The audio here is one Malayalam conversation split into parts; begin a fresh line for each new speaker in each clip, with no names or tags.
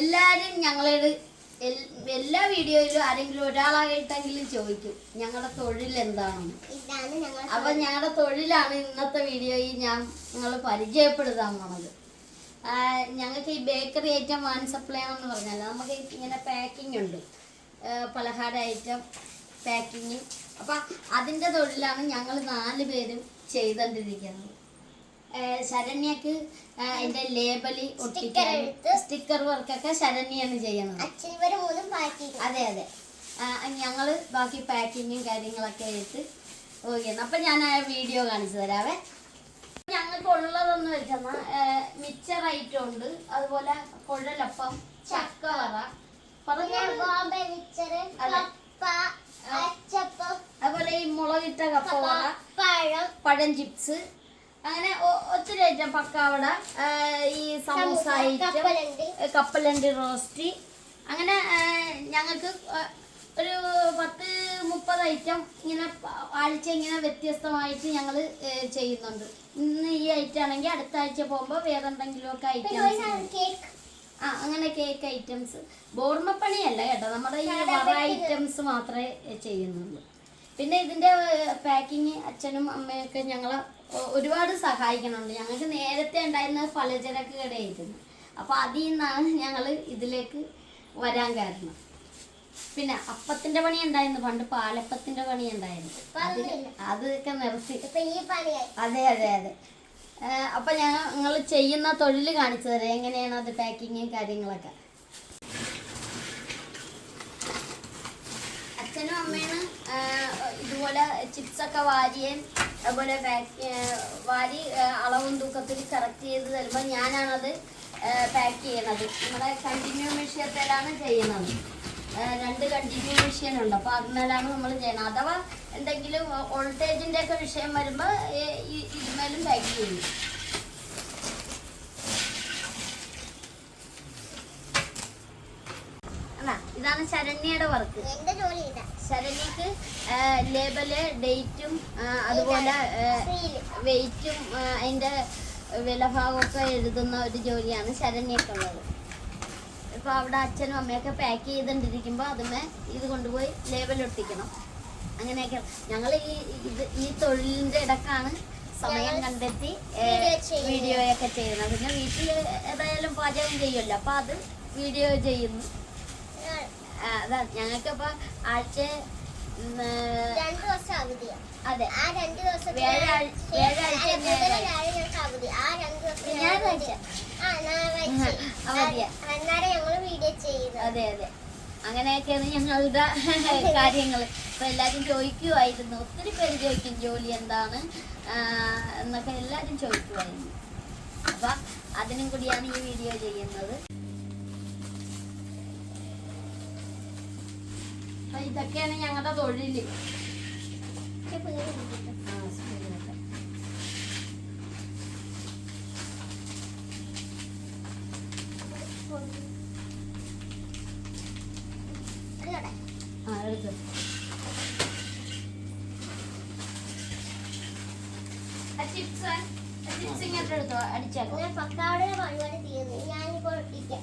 എല്ലാരും ഞങ്ങളോട് എല്ലാ വീഡിയോയിലും ആരെങ്കിലും ഒരാളായിട്ടെങ്കിലും ചോദിക്കും ഞങ്ങളുടെ തൊഴിൽ എന്താണെന്ന്? അപ്പൊ ഞങ്ങളുടെ തൊഴിലാണ് ഇന്നത്തെ വീഡിയോയിൽ ഞാൻ നിങ്ങൾ പരിചയപ്പെടുത്താൻ പോണത്. ഞങ്ങൾക്ക് ഈ ബേക്കറി ഐറ്റം വാൻ സപ്ലൈ എന്ന് പറഞ്ഞാൽ നമുക്ക് ഇങ്ങനെ പാക്കിംഗ് ഉണ്ട്. പലഹാര ഐറ്റം പാക്കിങ് അപ്പം അതിന്റെ തൊഴിലാണ് ഞങ്ങൾ നാല് പേരും ചെയ്തുകൊണ്ടിരിക്കുന്നത് ശരണ്യക്ക് അതിന്റെ ലേബൽ ഒട്ടിക്കാൻ സ്റ്റിക്കർ വർക്കൊക്കെ ശരണ്യാണ് ചെയ്യണത്.
പാക്കി
അതെ അതെ. ഞങ്ങൾ ബാക്കി പാക്കിങ്ങും കാര്യങ്ങളൊക്കെ ആയിട്ട് ഓക്കെ അപ്പൊ ഞാൻ ആ വീഡിയോ കാണിച്ചു തരാവേ. ഞങ്ങൾക്ക് ഉള്ളതെന്ന് വെച്ചാൽ മിച്ചർ ഐറ്റം ഉണ്ട്. അതുപോലെ കുഴലപ്പം ചക്കവറ.
കപ്പ
അതുപോലെ ഈ മുളകിട്ട കപ്പവറ
പഴം.
പഴം ചിപ്സ് അങ്ങനെ ഒത്തിരി ഐറ്റം. പക്കാവട ഈ സമൂസ ഐറ്റം
കപ്പലണ്ടി.
റോസ്റ്റ്. അങ്ങനെ ഞങ്ങൾക്ക് ഒരു പത്ത് മുപ്പത് ഐറ്റം ഇങ്ങനെ ആഴ്ച ഇങ്ങനെ വ്യത്യസ്തമായിട്ട് ഞങ്ങൾ ചെയ്യുന്നുണ്ട്. ഇന്ന് ഈ ഐറ്റം ആണെങ്കിൽ അടുത്ത ആഴ്ച പോകുമ്പോൾ വേറെ എന്തെങ്കിലുമൊക്കെ ഐറ്റംസ് ആ അങ്ങനെ കേക്ക് ഐറ്റംസ് ബോർമപ്പണിയല്ല കേട്ടോ. നമ്മുടെ ഈ വറ ഐറ്റംസ് മാത്രമേ ചെയ്യുന്നുള്ളൂ. പിന്നെ ഇതിന്റെ പാക്കിങ് അച്ഛനും അമ്മയൊക്കെ ഞങ്ങളെ ഒരുപാട് സഹായിക്കുന്നുണ്ട് ഞങ്ങൾക്ക് നേരത്തെ ഉണ്ടായിരുന്ന പലചരക്ക് കടയായിരുന്നു. അപ്പോൾ അതിൽ നിന്നാണ് ഞങ്ങൾ ഇതിലേക്ക് വരാൻ കാരണം. പിന്നെ അപ്പത്തിന്റെ പണി ഉണ്ടായിരുന്നു. പണ്ട് പാലപ്പത്തിന്റെ പണി ഉണ്ടായിരുന്നു. അതൊക്കെ നിർത്തി. അതെ അതെ അതെ. അപ്പൊ ഞങ്ങൾ ചെയ്യുന്ന തൊഴിൽ കാണിച്ചു തരാം. എങ്ങനെയാണ് അത് പാക്കിങ്ങും കാര്യങ്ങളൊക്കെ? അച്ഛനും അമ്മയാണ് ഇതുപോലെ ചിപ്സ് ഒക്കെ വാരിയേം അതുപോലെ വാരി അളവും തൂക്കത്തിൽ കറക്റ്റ് ചെയ്ത് തരുമ്പോൾ ഞാനാണത് പാക്ക് ചെയ്യണത് നമ്മുടെ കണ്ടിന്യൂ മെഷീനത്തിലാണ് ചെയ്യുന്നത്. രണ്ട് കണ്ടിന്യൂ മെഷീൻ ഉണ്ട്. അപ്പോൾ അതിന്മേലാണ് നമ്മൾ ചെയ്യണത് അഥവാ എന്തെങ്കിലും വോൾട്ടേജിന്റെ ഒക്കെ വിഷയം വരുമ്പോൾ ഇതുമേലും പാക്ക് ചെയ്യും ഇതാണ് ശരണ്യയുടെ വർക്ക്
എന്റെ ജോലി ഇതാ
ശരണ്യക്ക് ലേബൽ ഡേറ്റും അതുപോലെ വെയിറ്റും അതിന്റെ വിലഭാഗമൊക്കെ എഴുതുന്ന ഒരു ജോലിയാണ് ശരണ്യക്കുള്ളത്. ഇപ്പോൾ അവിടെ അച്ഛനും അമ്മയൊക്കെ പാക്ക് ചെയ്തുകൊണ്ടിരിക്കുമ്പോൾ അതുമേ ഇത് കൊണ്ടുപോയി ലേബൽ ഒട്ടിക്കണം. അങ്ങനെയൊക്കെ. ഞങ്ങൾ ഈ ഇത് ഈ തൊഴിലിന്റെ ഇടക്കാണ് സമയം കണ്ടെത്തി. വീഡിയോയൊക്കെ ചെയ്യുന്നത്. പിന്നെ വീട്ടിൽ ഏതായാലും പാചകം ചെയ്യുമല്ലോ. അപ്പോൾ അത് വീഡിയോ ചെയ്യുന്നു. ഞങ്ങൾക്കിപ്പോൾ ആഴ്ച
രണ്ട് ദിവസം അവധിയാ
അതെ.
ആ രണ്ട് ദിവസം. അന്നേരം ഞങ്ങൾ വീഡിയോ ചെയ്യുന്നത്.
അതെ അതെ. അങ്ങനെയൊക്കെയാണ് ഞങ്ങളുടെ കാര്യങ്ങൾ ഇപ്പൊ എല്ലാരും ചോദിക്കുമായിരുന്നു ഒത്തിരി പേര് ചോദിക്കും ജോലി എന്താണ്? എന്നൊക്കെ എല്ലാരും ചോദിക്കുമായിരുന്നു അപ്പൊ അതിനും കൂടിയാണ് ഈ വീഡിയോ ചെയ്യുന്നത്. ഇതൊക്കെയാണ് ഞങ്ങളുടെ തൊഴിൽ. ആ, എടുത്തു. ചിപ്സ് ചിപ്സ് ഇങ്ങോട്ട് എടുത്തോ? അടിച്ചേക്കോ
അങ്ങനെ പക്കാവടയുടെ പരിപാടി തീർന്നു ഞാനിപ്പോ ഒട്ടിക്കാം.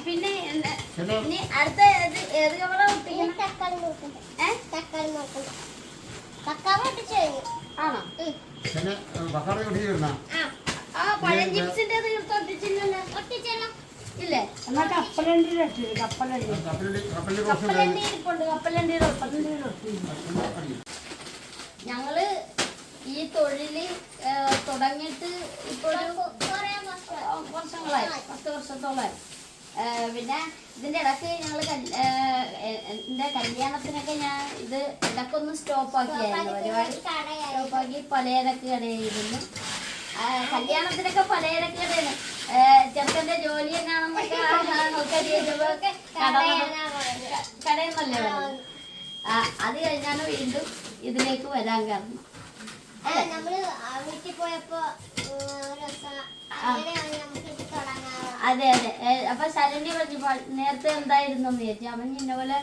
പിന്നെ അടുത്ത ഏത് കവറ ഒട്ടിക്കണം
തക്കാളി നോക്കണ്ട തക്കാളി നോക്കണ്ട തക്കാളി ഒട്ടിച്ചു കഴിഞ്ഞു.
ആണോ?
ഉം.
പക്കാട് കിട്ടിയിരുന്ന
ആ
ആ പഴം ചിപ്സിന്റെ തീർത്ത് ഒട്ടിച്ചില്ലല്ലോ.
ഒട്ടിച്ചല്ലോ.
ഇല്ലേ?
എന്നാ കപ്പലണ്ടി കപ്പലണ്ടി.
കപ്പലണ്ടി കപ്പലണ്ടി
കപ്പലണ്ടി ഞങ്ങൾ ഈ തൊഴിൽ തുടങ്ങിയിട്ട്
ഇപ്പോൾ
വർഷങ്ങളായി. പത്ത് വർഷത്തോളമായി. പിന്നെ ഇതിന്റെ ഇടയ്ക്ക് ഞങ്ങൾ എന്റെ കല്യാണത്തിനൊക്കെ ഞാൻ ഇത് ഇടക്കൊന്ന് സ്റ്റോപ്പാക്കിയായിരുന്നു ഒരുപാട് സ്റ്റോപ്പാക്കി പലചരക്ക് കടയായിരുന്നു. കല്യാണത്തിനൊക്കെ പലചരക്ക് കടയാണ്. ചെറുക്കന്റെ ജോലി എന്നാണെന്നൊക്കെ കടയെന്നല്ലേ അത് കഴിഞ്ഞാണ് വീണ്ടും ഇതിലേക്ക് വരാൻ കാരണം. അതെ അതെ. അപ്പൊ ശരണ്യ പറഞ്ഞു "പ- നേരത്തെ എന്തായിരുന്നു എന്ന് ചോദിച്ചു അവൻ ഇന്ന പോലെ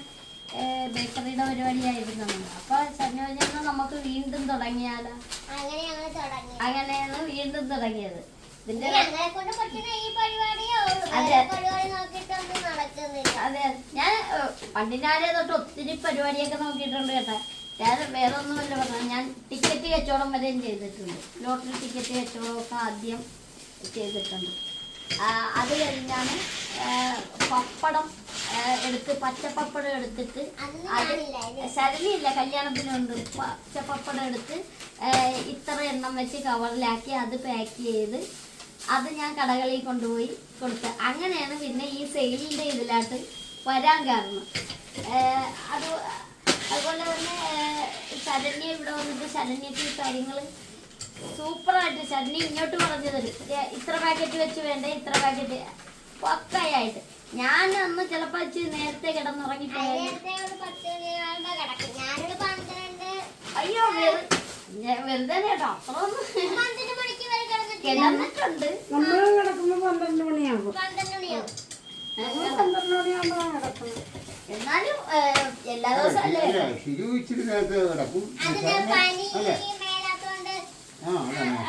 ബേക്കറിയുടെ പരിപാടിയായിരുന്നു. അപ്പൊ ശരണ്യ പറഞ്ഞു നമുക്ക് വീണ്ടും തുടങ്ങിയാലോ? അങ്ങനെയാണ് വീണ്ടും തുടങ്ങിയത്. ഇതിന്റെ അതെ. അതെ. ഞാൻ പണ്ടിനാലെ തൊട്ട് ഒത്തിരി പരിപാടിയൊക്കെ നോക്കിയിട്ടുണ്ട് കേട്ടോ. ഞാൻ വേറെ ഒന്നുമല്ല പറഞ്ഞത്. ഞാൻ ടിക്കറ്റ് കച്ചവടം വരെയും ചെയ്തിട്ടുണ്ട്. ലോട്ടറി ടിക്കറ്റ് കച്ചവടമൊക്കെ ആദ്യം ചെയ്തിട്ടുണ്ട്. അത് കഴിഞ്ഞാണ് പപ്പടം എടുത്ത് പച്ചപ്പപ്പടം എടുത്തിട്ട് ശരണിയില്ല കല്യാണത്തിനുണ്ട്. പച്ചപ്പപ്പടം എടുത്ത് ഇത്ര എണ്ണം വെച്ച് കവറിലാക്കി അത് പാക്ക് ചെയ്ത് അത് ഞാൻ കടകളിൽ കൊണ്ടുപോയി കൊടുത്ത്. അങ്ങനെയാണ് പിന്നെ ഈ സെയിലിന്റെ ഇതിലായിട്ട് വരാൻ കാരണം. അത് അതുപോലെ തന്നെ ശരണ്യ ഇവിടെ വന്നിട്ട് ശരണ്യത്തിൽ കാര്യങ്ങൾ സൂപ്പറായിട്ട് ശരണ്യ ഇങ്ങോട്ട് പറഞ്ഞു തരും. ഇത്ര പാക്കറ്റ് വെച്ച് വേണ്ട ഇത്ര പാക്കറ്റ് പക്കയായിട്ട്. ഞാൻ അന്ന് ചിലപ്പോൾ ഇച്ചിരി നേരത്തെ കിടന്നുറങ്ങി പോയാൽ
നേരത്തെ ഒരു പത്ത് മണിയാളുടെ കിടക്കും. ഞാനൊരു പന്ത്രണ്ട്
അയ്യോ ഞാൻ വെറുതെ കേട്ടോ.
കിടന്നിട്ട്
കിടന്നിട്ടുണ്ട്.
ഇച്ചിരി നേരത്തെ കിടക്കും. അല്ലേ? ആ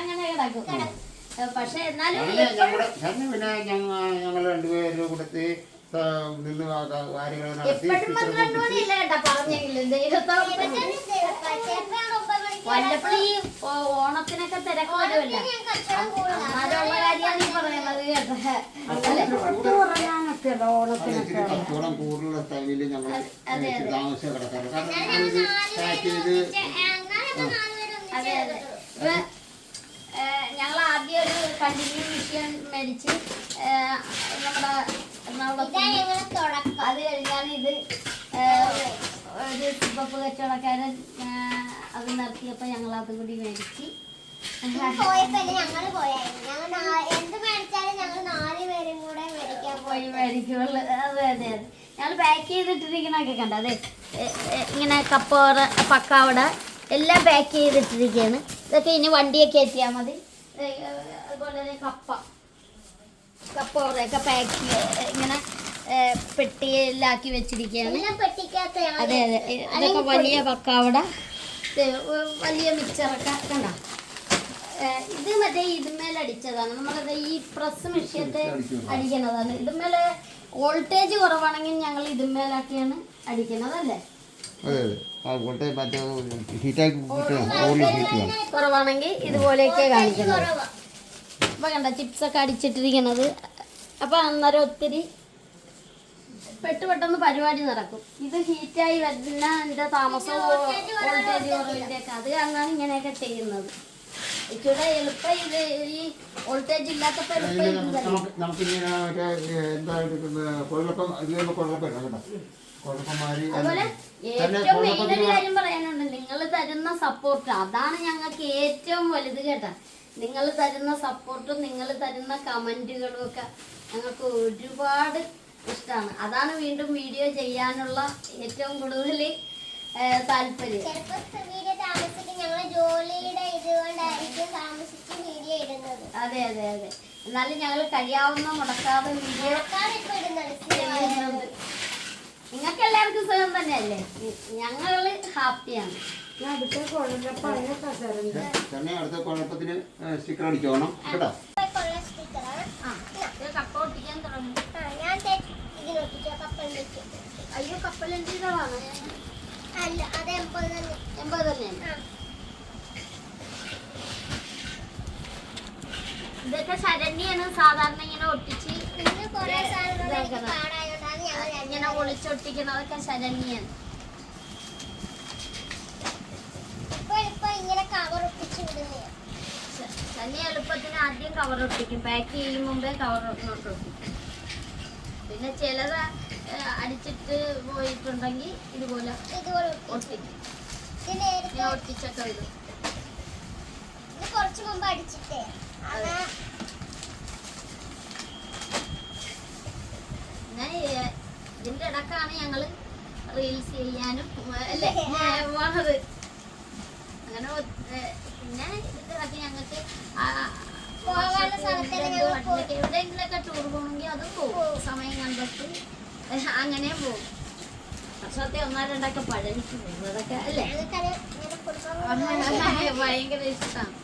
അങ്ങനെ കിടക്കും. പക്ഷെ എന്നാലും
സാറിന് പിന്നെ ഞങ്ങൾ ഞങ്ങൾ രണ്ടുപേരുടെ നിന്ന് കാര്യങ്ങൾ നടത്തി
വല്ലപ്പോഴും ഈ ഓണത്തിനൊക്കെ തിരക്ക്
ഓണത്തിനൊക്കെ
കച്ചവടം കൂടുതലുള്ള ടൈമിൽ ഞങ്ങൾ താമസിച്ച് കിടക്കാറ് കാരണം ഇത് പാക്ക് ചെയ്ത്
എന്നാലും നാല് പേരും
അതെ അതെ. ഇപ്പൊ ഞങ്ങൾ ആദ്യം ഒരു കണ്ടിന്യൂ മിഷ്യൻ മേടിച്ച് നമ്മുടെ അത് കഴിഞ്ഞാണ് ഇത് ഒരു സിപ്പപ്പ് കച്ചവടക്കാരൻ അത് നിർത്തിയപ്പോൾ ഞങ്ങൾ അതും കൂടി മേടിച്ച്.
പോയപ്പോ ഞങ്ങൾ പോയായിരുന്നു. ഞങ്ങൾ എന്ത് മേടിച്ചാലും ഞങ്ങൾ നാല് പേരും കൂടെ
പോയി അതെ അതെ അതെ. ഞങ്ങൾ പാക്ക് ചെയ്തിട്ടിരിക്കണൊക്കെ കണ്ട? അതെ ഇങ്ങനെ കപ്പോറ പക്കാവട എല്ലാം പാക്ക് ചെയ്തിട്ടിരിക്കുകയാണ് ഇതൊക്കെ ഇനി വണ്ടിയൊക്കെ എത്തിയാൽ മതി. അതുപോലെ തന്നെ കപ്പ. കപ്പോറയൊക്കെ പാക്ക് ഇങ്ങനെ പെട്ടിയിലാക്കി വെച്ചിരിക്കുകയാണ് അതെ അതെ ഇതൊക്കെ വലിയ പക്കാവട. വലിയ മിക്സറൊക്കെ കണ്ട? ഇത് മറ്റേ ഇതുമേലെ അടിച്ചതാണ്. നമ്മളത് ഈ പ്രസ് മെഷീനത്തെ അടിക്കുന്നതാണ് ഇതുമേലെ വോൾട്ടേജ് കുറവാണെങ്കിൽ ഞങ്ങൾ ഇതുമേലൊക്കെയാണ് അടിക്കുന്നത് അല്ലേ
അതെ അതെ. ആ പോട്ടെ മറ്റേ ഹീറ്റാക്കി ഹീറ്റ്
കുറവാണെങ്കിൽ ഇതുപോലെയൊക്കെ കാണിക്കുന്നത്.
കുറവാ.
അപ്പൊ കണ്ട ചിപ്സ് ഒക്കെ അടിച്ചിട്ടിരിക്കണത്. അപ്പൊ അന്നേരം ഒത്തിരി പെട്ട് പെട്ടെന്ന് പരിപാടി നടക്കും. ഇത് ഹീറ്റായി വരുന്ന എന്റെ താമസവും വോൾട്ടേജ് കുറവിന്റെ ഒക്കെ അത് കാരണമാണ് ഇങ്ങനെയൊക്കെ ചെയ്യുന്നത്. ഇച്ചിരി എളുപ്പം ഇത് ഈ വോൾട്ടേജ് ഇല്ലാത്തപ്പോൾ എളുപ്പം ഇത് തന്നെ
നമുക്ക് നമുക്കിങ്ങനെ മറ്റേ എന്താ കേട്ടോ
അതുപോലെ ഏറ്റവും മെയിൻ ഒരു കാര്യം പറയാനുണ്ട്. നിങ്ങൾ തരുന്ന സപ്പോർട്ട് അതാണ് ഞങ്ങൾക്ക് ഏറ്റവും വലുത് കേട്ടാ. നിങ്ങൾ തരുന്ന സപ്പോർട്ടും നിങ്ങൾ തരുന്ന കമന്റുകളും ഒക്കെ ഞങ്ങൾക്ക് ഒരുപാട് ഇഷ്ടമാണ് അതാണ് വീണ്ടും വീഡിയോ ചെയ്യാനുള്ള ഏറ്റവും കൂടുതൽ താല്പര്യം
ചിലപ്പോ വീഡിയോ താമസിക്കും ഞങ്ങളെ ജോലിയുടെ ഇതുകൊണ്ടായിരിക്കും താമസിച്ച് വീഡിയോ ഇടുന്നത്
അതെ അതെ അതെ. എന്നാലും ഞങ്ങൾ കഴിയാവുന്ന മുടക്കാതെ വീഡിയോ. നിങ്ങൾക്ക് എല്ലാവർക്കും സുഖം തന്നെയല്ലേ? ഞങ്ങൾ ഹാപ്പിയാണ്.
ഞാൻ അടുത്ത
കുഴപ്പത്തിന് സ്റ്റിക്കർ അടിച്ചോണം കേട്ടോ?
ഇതൊക്കെയുള്ള സ്റ്റിക്കറാണ്
ആ ഇത് കപ്പ ഒട്ടിക്കാൻ തുടങ്ങി.
ആ, ഞാൻ തേ- ഇതിനൊട്ടിച്ച കപ്പൽ വെച്ച്.
അയ്യോ കപ്പലഞ്ചികളാണ്
അല്ല അത് എൺപത് തന്നെ.
എൺപത് തന്നെയാണ് ഇതൊക്കെ ശരണ്യാണ് സാധാരണ ഇങ്ങനെ ഒട്ടിച്ച് ഇങ്ങനെ ഒളിച്ചൊട്ടിക്കുന്നതൊക്കെ ശരണ്യാണ്. ശനി എളുപ്പത്തിന് ആദ്യം കവർ ഒട്ടിക്കും. പാക്ക് ചെയ്യും മുമ്പേ കവർ ഒട്ടിക്കും. പിന്നെ ചിലത് അടിച്ചിട്ട് പോയിട്ടുണ്ടെങ്കിൽ ഇതുപോലെ ഒട്ടിക്കും. ഒട്ടിച്ചൊക്കെ ഇടും
ഇത്. കുറച്ച് മുമ്പ് അടിച്ചിട്ടേ.
ഇതിന്റെ ഇടക്കാണ് ഞങ്ങൾ റീൽസ് ചെയ്യാനും അല്ലേ? പോണത്. അങ്ങനെ പിന്നെ ഇതിന്റെ ഇടയ്ക്ക് ഞങ്ങൾക്ക്. എവിടെയെങ്കിലൊക്കെ ടൂർ പോകണമെങ്കിൽ അതും പോകും സമയം കണ്ടെത്തി അങ്ങനെ പോകും വർഷത്തെ ഒന്നാം രണ്ടൊക്കെ പഴനിക്ക് അതൊക്കെ അല്ലേ? ഭയങ്കര ഇഷ്ടമാണ്.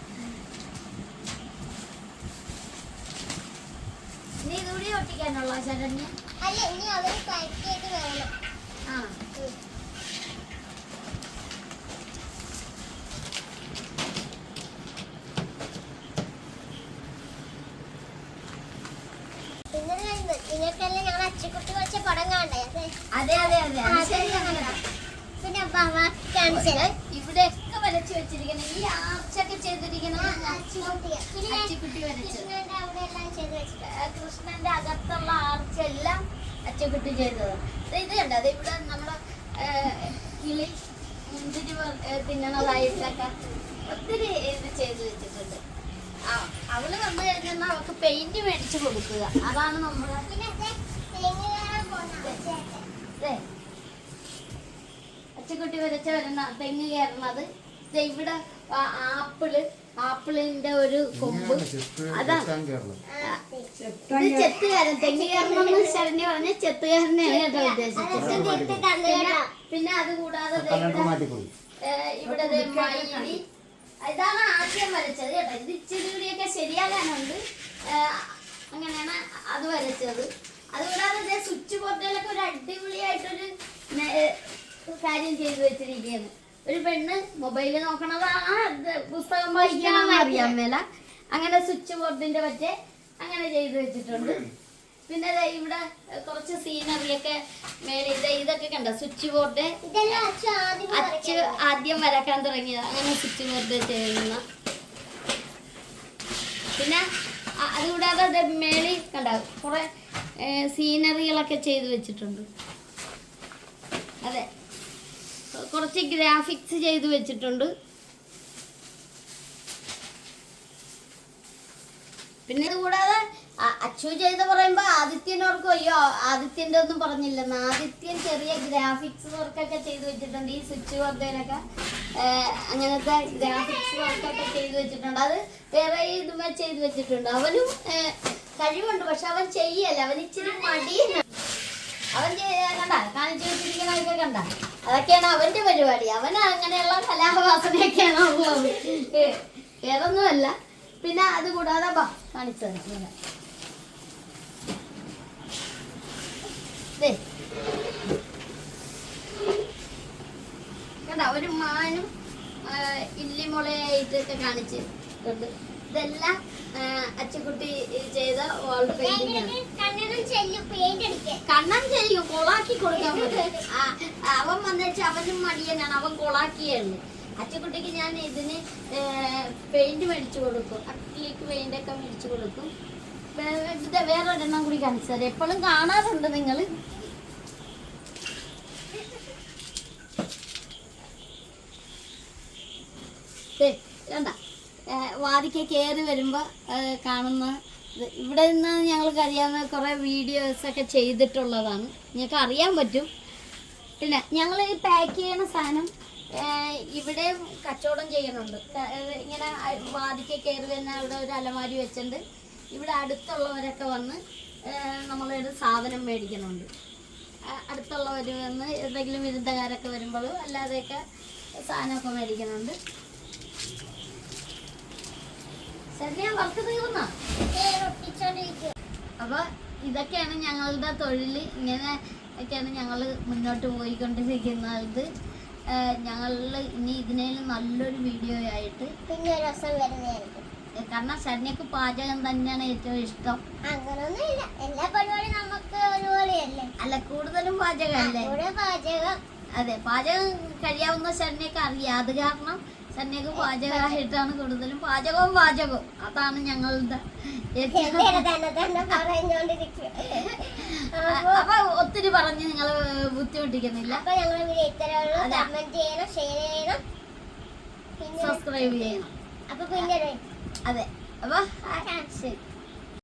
ഇതുകൂടി ഒട്ടിക്കാനുള്ള ശരണ്യ
അല്ല ഇനി അവർ കഴിക്കേറ്റ് വേണം.
ആ.
നിങ്ങൾക്കെല്ലാം ഞങ്ങൾ അച്ചക്കുട്ടി കുറച്ച് പടം കാണണ്ടേ? അതെ.
അതെ അതെ
പിന്നെ കാണിച്ചത്
ഇവിടെയൊക്കെ വരച്ചു വെച്ചിരിക്കുന്ന ഈ ആർച്ചൊക്കെ ചെയ്തിരിക്കുന്ന
അച്ചുകുട്ടി പിന്നെ എല്ലാം ചെയ്ത് വെച്ചിട്ട്
കൃഷ്ണന്റെ അകത്തുള്ള ആർച്ചെല്ലാം അച്ചക്കുട്ടി ചെയ്തത്. ഇത് കണ്ടോ? അത് ഇവിടെ നമ്മുടെ കിളി മുന്തിരി തിന്നണതായിട്ടൊക്കെ ഒത്തിരി ഇത് ചെയ്ത് വെച്ചിട്ടുണ്ട്. ആ, അവൾ വന്നു കഴിഞ്ഞാൽ അവൾക്ക് പെയിന്റ് മേടിച്ചു കൊടുക്കുക. അതാണ്
ദേ,
അച്ചക്കുട്ടി വരച്ച വരുന്ന തെങ്ങ് കയറുന്നത് ഇവിടെ ആപ്പിൾ ആപ്പിളിന്റെ ഒരു കൊമ്പ്. അതാ. ചെത്തുകാരൻ. തെങ്ങുകാരണം കയറണമെന്ന് ശരണ്യ പറഞ്ഞ ചെത്തുകാരനെയാണ് കേട്ടോ ഉദ്ദേശിച്ചത്. പിന്നെ അത് കൂടാതെ ഇവിടെ മയിൽ. ഇതാണ് ആദ്യം വരച്ചത് കേട്ടോ. ഇത് ഇച്ചിരി കൂടിയൊക്കെ ശരിയാകാനുണ്ട്. അങ്ങനെയാണ് അത് വരച്ചത്. അതുകൂടാതെ ദേ സ്വിച്ച് ബോർഡിലൊക്കെ ഒരു അടിപൊളിയായിട്ടൊരു കാര്യം ചെയ്തു വെച്ചിരിക്കുകയാണ്. ഒരു പെണ്ണ് മൊബൈലിൽ നോക്കണത്. ആ പുസ്തകം വായിക്കണം അറിയാൻ മേല. അങ്ങനെ സ്വിച്ച് ബോർഡിന്റെ പറ്റേ അങ്ങനെ ചെയ്തു വെച്ചിട്ടുണ്ട്. പിന്നെ ഇവിടെ കുറച്ച് സീനറിയൊക്കെ മേലെ ഇത് ഇതൊക്കെ കണ്ട? Switch board.
അച്ഛ ആദ്യം
വരക്കാൻ തുടങ്ങിയത്. അങ്ങനെ സ്വിച്ച് ബോർഡ് ചെയ്യുന്ന. പിന്നെ അതുകൂടാതെ അത് മേളിൽ കണ്ട? കുറെ സീനറികളൊക്കെ ചെയ്തു വെച്ചിട്ടുണ്ട്. അതെ. കുറച്ച് ഗ്രാഫിക്സ് ചെയ്തു വെച്ചിട്ടുണ്ട്. പിന്നെ കൂടാതെ അച്ചു ചെയ്ത പറയുമ്പോ ആദിത്യനോർക്കും അയ്യോ ആദിത്യന്റെ ഒന്നും പറഞ്ഞില്ലെന്ന്. ആദിത്യൻ ചെറിയ ഗ്രാഫിക്സ് വർക്കൊക്കെ ചെയ്ത് വെച്ചിട്ടുണ്ട് ഈ സ്വിച്ച് ബോർഡിലൊക്കെ അങ്ങനത്തെ ഗ്രാഫിക്സ് വർക്കൊക്കെ ചെയ്ത് വെച്ചിട്ടുണ്ട്. അത് വേറെ ഇതുമേ ചെയ്ത് വെച്ചിട്ടുണ്ട്. അവനും കഴിവുണ്ട്. പക്ഷെ അവൻ ചെയ്യല്ല. അവൻ ഇച്ചിരി മടിയാണ് കണ്ട? അതൊക്കെയാണ് അവന്റെ പരിപാടി. അവന് അങ്ങനെയുള്ള കലാവാസനയൊക്കെയാണ് ഉള്ളത്. വേറൊന്നുമല്ല പിന്നെ അത് കൂടാതെ ബാ കാണിച്ചു തരാം. കണ്ട ഒരു മാനും ഇല്ലിമുളയായിട്ടൊക്കെ കാണിച്ചിട്ടുണ്ട് ഇതെല്ലാം അച്ചുകുട്ടി ചെയ്ത വാൾ പെയിന്റിംഗ് ആണ്. കണ്ണൻ ചെയ്യും കൊളാക്കി കൊടുക്കാൻ അവൻ വന്നിട്ട് അവനും മടിയനാണ്. അവൻ കൊളാക്കിയാണ്. അച്ചക്കുട്ടിക്ക് ഞാൻ ഇതിന് പെയിന്റ് മേടിച്ചു കൊടുക്കും. അക്കിലേക്ക് പെയിന്റ് ഒക്കെ മേടിച്ചു കൊടുക്കും. വേറെ ഒരെണ്ണം കൂടി കാണിച്ചത് എപ്പോഴും കാണാറുണ്ട് നിങ്ങൾ കണ്ട വാതിക്ക കയറി വരുമ്പോൾ കാണുന്ന ഇവിടെ നിന്ന് ഞങ്ങൾക്ക് അറിയാവുന്ന കുറേ വീഡിയോസൊക്കെ ചെയ്തിട്ടുള്ളതാണ്. നിങ്ങൾക്ക് അറിയാൻ പറ്റും. പിന്നെ ഞങ്ങൾ ഈ പാക്ക് ചെയ്യണ സാധനം ഇവിടെ കച്ചവടം ചെയ്യുന്നുണ്ട്. ഇങ്ങനെ വാതിക്ക കയറി വരുന്ന അവിടെ ഒരു അലമാരി വെച്ചിട്ടുണ്ട്. ഇവിടെ അടുത്തുള്ളവരൊക്കെ വന്ന് നമ്മളൊരു സാധനം മേടിക്കുന്നുണ്ട്. അടുത്തുള്ളവർ വന്ന് എന്തെങ്കിലും വിരുദ്ധകാരൊക്കെ വരുമ്പോൾ അല്ലാതെയൊക്കെ സാധനമൊക്കെ മേടിക്കുന്നുണ്ട്. അപ്പോൾ ഇതൊക്കെയാണ് ഞങ്ങളുടെ തൊഴിൽ ഇങ്ങനെ ഒക്കെയാണ് ഞങ്ങൾ മുന്നോട്ട് പോയിക്കൊണ്ടിരിക്കുന്നത്. ഞങ്ങൾ ഇനി ഇതിനേലും നല്ലൊരു വീഡിയോ ആയിട്ട്
പിന്നെ ഒരു ദിവസം വരുന്നതായിരിക്കും.
കാരണം ശരണ്യക്ക് പാചകം തന്നെയാണ് ഏറ്റവും ഇഷ്ടം.
അങ്ങനൊന്നും ഇല്ല എല്ലാ പരിപാടിയും നമുക്ക് ഒരുപോലെയല്ലേ?
അല്ല കൂടുതലും പാചകമല്ലേ?
അല്ലേ പാചകം.
അതെ പാചകം കഴിയാവുന്ന ശരണ്യക്ക് അറിയാം അത് കാരണം ശരണ്യക്ക് പാചകമായിട്ടാണ് കൂടുതലും. പാചകവും പാചകവും. അതാണ് ഞങ്ങളുടെ അപ്പൊ ഒത്തിരി പറഞ്ഞ് നിങ്ങൾ ബുദ്ധിമുട്ടിക്കുന്നില്ല. സബ്സ്ക്രൈബ് ചെയ്യണം
അപ്പൊ പിന്നെ
അതെ. അപ്പൊ
ശരി